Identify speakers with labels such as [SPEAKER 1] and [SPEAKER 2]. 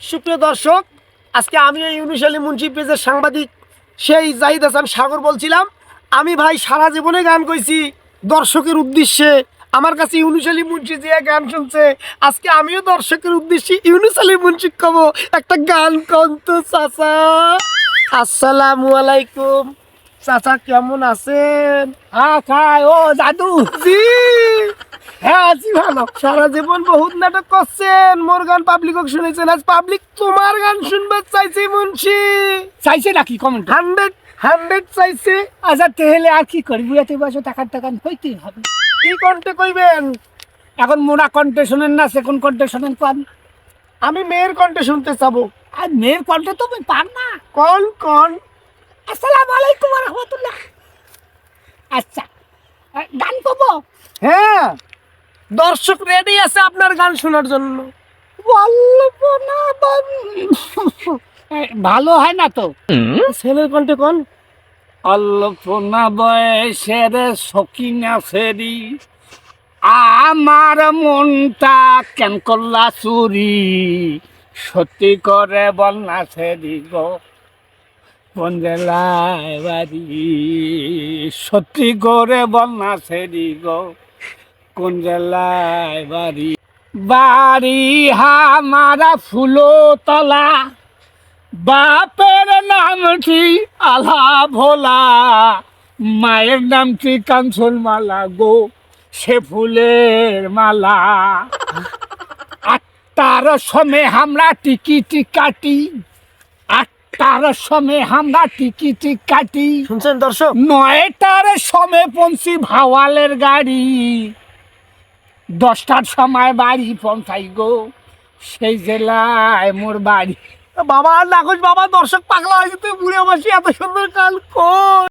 [SPEAKER 1] সুপ্রিয় দর্শক, আজকে আমি এই ইউনুস আলী মুন্সি পেজের সাংবাদিক সেই জাহিদ হাসান সাগর বলছিলাম, আমি ভাই সারা জীবনে গান কইছি, দর্শকের উদ্দেশ্যে। আমার কাছে ইউনুস আলী মুন্সি যে গান শুনছে, আজকে আমিও দর্শকের উদ্দেশ্যে ইউনুস আলী মুন্সি কব, একটা গান কন্ত চাচা। আসসালামু আলাইকুম। চাচা কেমন আছেন?
[SPEAKER 2] হ্যাঁ খাই ও দাদু।
[SPEAKER 1] জি। হ্যাঁ আছি ভালো। সারা জীবন বহুত নাটক করছেন। মোর গান পাবলিক শুনেছেন। আজ পাবলিক তোমার গান শুনবে চাইছে মুন্সি।
[SPEAKER 2] চাইছে নাকি? কমেন্ট
[SPEAKER 1] হান্ড্রেড হান্ড্রেড চাইছে।
[SPEAKER 2] আচ্ছা তাহলে আর কি করি বুড়াতে বসে টাকার টাকা হইতেই হবে।
[SPEAKER 1] কি কণ্ঠে কইবেন?
[SPEAKER 2] এখন মোরা কণ্ঠে শোনেন না সেকেন্ড কণ্ঠে শোনেন কোন?
[SPEAKER 1] আমি মেয়ের কণ্ঠে শুনতে চাবো।
[SPEAKER 2] আর মেয়ের কণ্ঠে তো আমি পার না।
[SPEAKER 1] কোন কোন?
[SPEAKER 2] আসসালামু আলাইকুম রহমতুল্লাহ। আচ্ছা গান করব?
[SPEAKER 1] হ্যাঁ দর্শক রেডি আছে আপনার গান শোনার জন্য।
[SPEAKER 2] না ভালো হয় না তো?
[SPEAKER 1] ছেলের কণ্ঠে কোন।
[SPEAKER 2] অল্পনা বয়সের সকিনা ফেরি আমার মনটা কেন করলা চুরি। সত্যি করে বন্যা ফেরি গো কোন বাড়ি সত্যি করে বন্যা ফেরি গো কোন জেলায় বাড়ি বাড়ি হামারা ফুলো তলা বাপের নামটি আলা ভোলা। মায়ের নামটি কাঞ্চন মালা গো, সে ফুলের মালা। আটটার সময় আমরা টিকিটি কাটি আটটার সময় আমরা টিকিটি কাটি।
[SPEAKER 1] শুনছেন দর্শক?
[SPEAKER 2] নয়টার সময় পৌঁছি ভাওয়ালের গাড়ি। দশটার সময় বাড়ি পৌঁছাই গো সেই জেলায় মোর বাড়ি।
[SPEAKER 1] বাবা নাগজ বাবা দর্শক পাগলা হয়েছে তুই বুড়ে বসে এত সুন্দর কাল কর